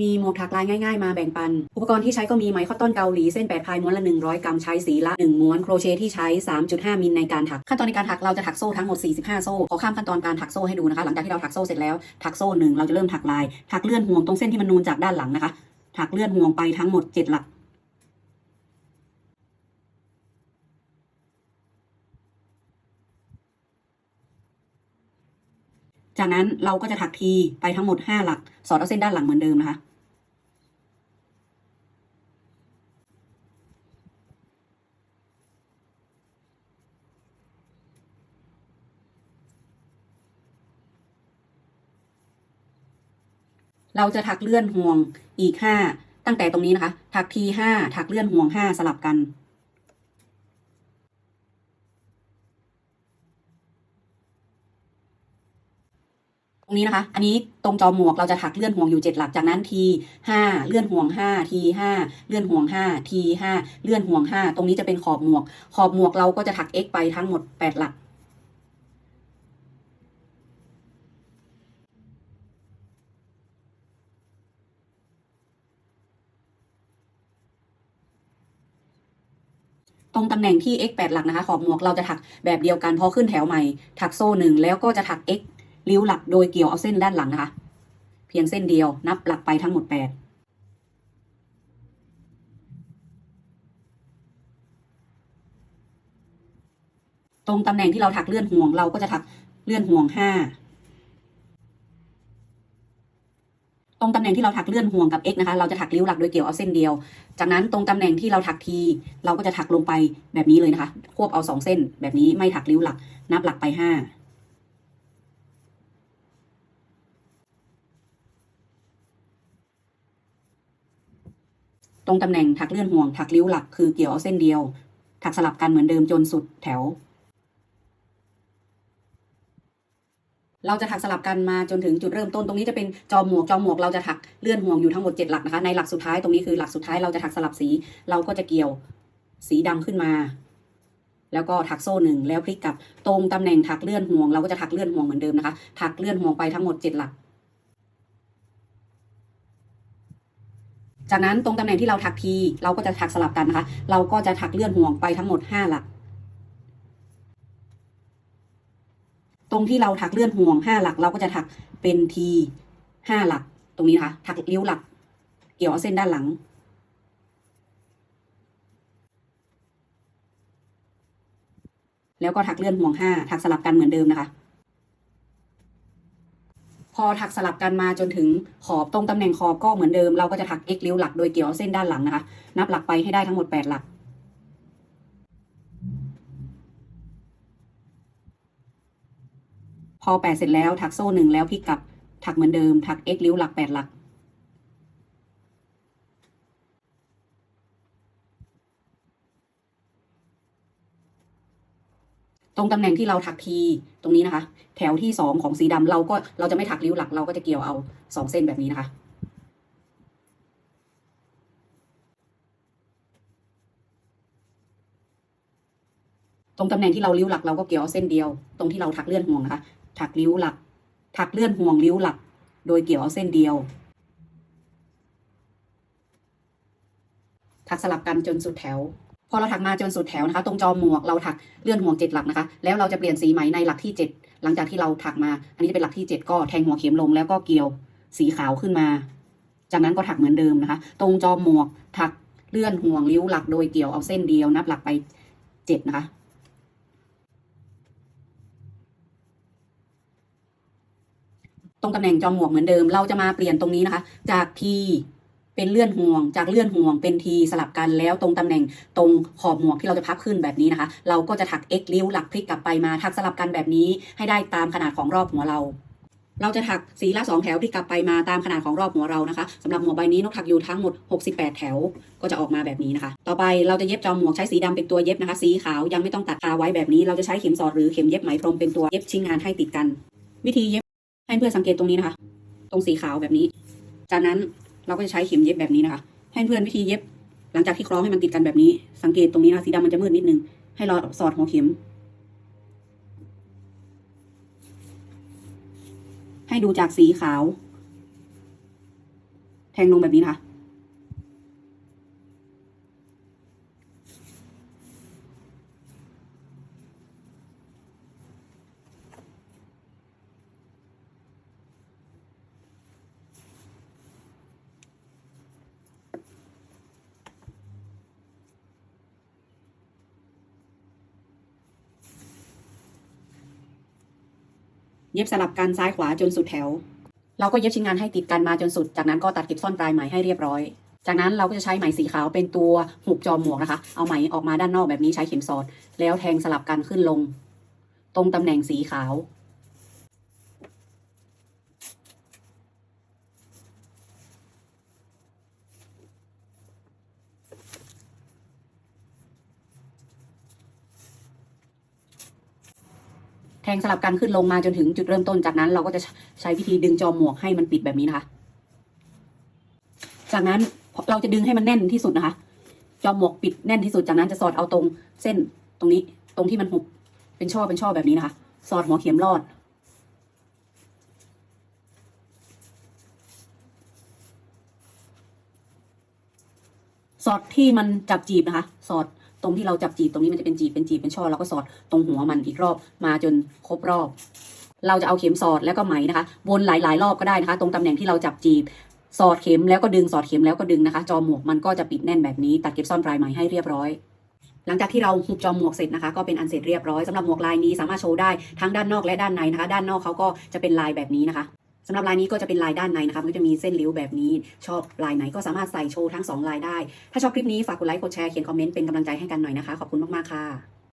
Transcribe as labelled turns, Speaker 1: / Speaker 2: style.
Speaker 1: มีหมวกถักลายง่ายๆ มาแบ่งปัน อุปกรณ์ที่ใช้ก็มีไหมข้อต้นเกาหลีเส้นแปดพายม้วนละ 100 กรัมใช้สีละ 1 ม้วนโครเชต์ที่ใช้ 3.5 มิลในการถัก ขั้นตอนในการถักเราจะถักโซ่ทั้งหมด 45 โซ่ขอข้ามขั้นตอนการถักโซ่ให้ดูนะคะ หลังจากที่เราถักโซ่เสร็จแล้วถักโซ่หนึ่งเราจะเริ่มถักลายถักเลื่อนห่วงตรงเส้นที่มันนูนจากด้านหลังนะคะ ถักเลื่อนห่วงไปทั้งหมด 7 หลักจากนั้นเราก็จะถักทีไปทั้งหมด 5 หลัก สอดเอาเส้นด้านหลังเหมือนเดิมนะคะ เราจะถักเลื่อนห่วงอีก5ตั้งแต่ตรงนี้นะคะ ถักที5ถักเลื่อนห่วง5สลับกัน ตรงนี้นะคะ อันนี้ตรงจอหมวกเราจะถักเลื่อนห่วงอยู่7หลักจากนั้นที5เลื่อนห่วง5ที5เลื่อนห่วง5ที5เลื่อนห่วง5ตรงนี้จะเป็นขอบหมวก ขอบหมวกเราก็จะถัก x ไปทั้งหมด8หลัก ตรงตำแหน่งที่ x 8หลักนะคะขอบหมวกเราจะถักแบบเดียวกันพอขึ้นแถวใหม่ ถักโซ่หนึ่งแล้วก็จะถัก x ริ้วหลักโดยเกี่ยวเอาเส้นด้านหลังนะคะ เพียงเส้นเดียวนับหลักไปทั้งหมด8ตรงตำแหน่งที่เราถักเลื่อนห่วงเราก็จะถักเลื่อนห่วง5 ตรงตำแหน่งที่เราถักเลื่อนห่วงกับ x นะคะ เราจะถักริ้วหลักโดยเกี่ยวเอาเส้นเดียว จากนั้นตรงตำแหน่งที่เราถักทีเราก็จะถักลงไปแบบนี้เลยนะคะ ควบเอาสองเส้น แบบนี้ไม่ถักริ้วหลัก นับหลักไปห้าตรงตำแหน่งถักเลื่อนห่วงถักริ้วหลักคือเกี่ยวเอาเส้นเดียว ถักสลับกันเหมือนเดิมจนสุดแถว เราจะถักสลับกันมาจนถึงจุดเริ่มต้นตรงนี้จะเป็นจอหมวกจอหมวกเราจะถักเลื่อนห่วงอยู่ทั้งหมด 7 หลักนะคะในหลักสุดท้ายตรงนี้คือหลักสุดท้ายเราจะถักสลับสี เราก็จะเกี่ยวสีดำขึ้นมา แล้วก็ถักโซ่หนึ่งแล้วพลิกกลับตรงตำแหน่งถักเลื่อนห่วง เราก็จะถักเลื่อนห่วงเหมือนเดิมนะคะถักเลื่อนห่วงไปทั้งหมด 7 หลัก จากนั้นตรงตำแหน่งที่เราถักทีเราก็จะถักสลับกันนะคะ เราก็จะถักเลื่อนห่วงไปทั้งหมด 5 หลัก ตรงที่เราถักเลื่อนห่วงห้าหลัก เราก็จะถักเป็นทีห้าหลัก ตรงนี้นะคะถักริ้วหลัก เกี่ยวเส้นด้านหลัง แล้วก็ถักเลื่อนห่วงห้าถักสลับกันเหมือนเดิมนะคะ พอถักสลับกันมาจนถึงขอบตรงตำแหน่งขอบก็เหมือนเดิม เราก็จะถัก x ริ้วหลักโดยเกี่ยวเส้นด้านหลังนะคะ นับหลักไปให้ได้ทั้งหมดแปดหลัก พอแปดเสร็จแล้วถักโซ่หนึ่งแล้วพลิกกลับ ถักเหมือนเดิม ถัก x ริ้วหลักแปดหลัก ตรงตำแหน่งที่เราถักทีตรงนี้นะคะ แถวที่สองของสีดำเราก็เราจะไม่ถักริ้วหลักเราก็จะเกี่ยวเอาสองเส้นแบบนี้นะคะตรงตำแหน่งที่เราริ้วหลักเราก็เกี่ยวเอาเส้นเดียว ตรงที่เราถักเลื่อนห่วงนะคะ ถักริ้วหลัก ถักเลื่อนห่วงริ้วหลัก โดยเกี่ยวเอาเส้นเดียว ถักสลับกันจนสุดแถว พอเราถักมาจนสุดแถวนะคะ ตรงจอหมวกเราถักเลื่อนห่วงเจ็ดหลักนะคะ แล้วเราจะเปลี่ยนสีไหมในหลักที่เจ็ดหลังจากที่เราถักมา อันนี้จะเป็นหลักที่เจ็ดก็แทงหัวเข็มลงแล้วก็เกี่ยวสีขาวขึ้นมา จากนั้นก็ถักเหมือนเดิมนะคะ ตรงจอหมวกถักเลื่อนห่วงริ้วหลักโดยเกี่ยวเอาเส้นเดียวนับหลักไปเจ็ดนะคะ ตรงตำแหน่งจอมหมวกเหมือนเดิม เราจะมาเปลี่ยนตรงนี้นะคะ จากทีเป็นเลื่อนห่วง จากเลื่อนห่วงเป็นทีสลับกันแล้วตรงตำแหน่งตรงขอบหมวกที่เราจะพับขึ้นแบบนี้นะคะ เราก็จะถัก x ริ้วหลักพลิกกลับไปมาถักสลับกันแบบนี้ให้ได้ตามขนาดของรอบหัวเราเราจะถักสีละสองแถวพลิกลับไปมาตามขนาดของรอบหัวเรานะคะสำหรับหัวใบนี้นกถักอยู่ทั้งหมด 68 แถว ก็จะออกมาแบบนี้นะคะ ต่อไปเราจะเย็บจอมหมวกใช้สีดำเป็นตัวเย็บนะคะ สีขาวยังไม่ต้องตัดคาไว้แบบนี้ เราจะใช้เข็มสอดหรือเข็มเย็บไหมพรมเป็นตัวเย็บชิ้นงานให้ติดกัน วิธีเย็บ ให้เพื่อนสังเกตตรงนี้นะคะ ตรงสีขาวแบบนี้ จากนั้นเราก็จะใช้เข็มเย็บแบบนี้นะคะ ให้เพื่อนวิธีเย็บ หลังจากที่คล้องให้มันติดกันแบบนี้ สังเกตตรงนี้นะสีดำมันจะมืดนิดนึง ให้เราสอดหัวเข็ม ให้ดูจากสีขาว แทงลงแบบนี้นะคะ เย็บสลับกันซ้ายขวาจนสุดแถว เราก็เย็บชิ้นงานให้ติดกันมาจนสุด จากนั้นก็ตัดเก็บซ่อนปลายไหมให้เรียบร้อย จากนั้นเราก็จะใช้ไหมสีขาวเป็นตัวหุบจอมหมวกนะคะ เอาไหมออกมาด้านนอกแบบนี้ใช้เข็มสอด แล้วแทงสลับกันขึ้นลง ตรงตำแหน่งสีขาว งสลับกันขึ้นลงมาจนถึงจุดเริ่มต้นจากนั้น เราก็จะใช้วิธีดึงจอมหมวกให้มันปิดแบบนี้นะคะ จากนั้นเราจะดึงให้มันแน่นที่สุดนะคะ จอมหมวกปิดแน่นที่สุดจากนั้นจะสอดเอาตรงเส้นตรงนี้ตรงที่มันหุบเป็นช่อเป็นช่อแบบนี้นะคะ สอดหัวเข็มลอด สอดที่มันจับจีบนะคะ สอด ตรงที่เราจับจีบตรงนี้มันจะเป็นจีบเป็นจีบเป็นช่อเราก็สอดตรงหัวมันอีกรอบมาจนครบรอบ เราจะเอาเข็มสอดแล้วก็ไหมนะคะวนหลายๆ รอบก็ได้นะคะ ตรงตำแหน่งที่เราจับจีบสอดเข็มแล้วก็ดึงสอดเข็มแล้วก็ดึงนะคะ จอหมวกมันก็จะปิดแน่นแบบนี้ ตัดเก็บซ่อนปลายไหมให้เรียบร้อย หลังจากที่เราหุบจอมหมวกเสร็จนะคะ ก็เป็นอันเสร็จเรียบร้อยสำหรับหมวกลายนี้สามารถโชว์ได้ทั้งด้านนอกและด้านในนะคะ ด้านนอกเขาก็จะเป็นลายแบบนี้นะคะ สำหรับลายนี้ก็จะเป็นลายด้านในนะคะมันก็จะมีเส้นริ้วแบบนี้ชอบลายไหนก็สามารถใส่โชว์ทั้งสองลายได้ ถ้าชอบคลิปนี้ฝากกดไลค์กดแชร์เขียนคอมเมนต์เป็นกำลังใจให้กันหน่อยนะคะ ขอบคุณมากๆค่ะ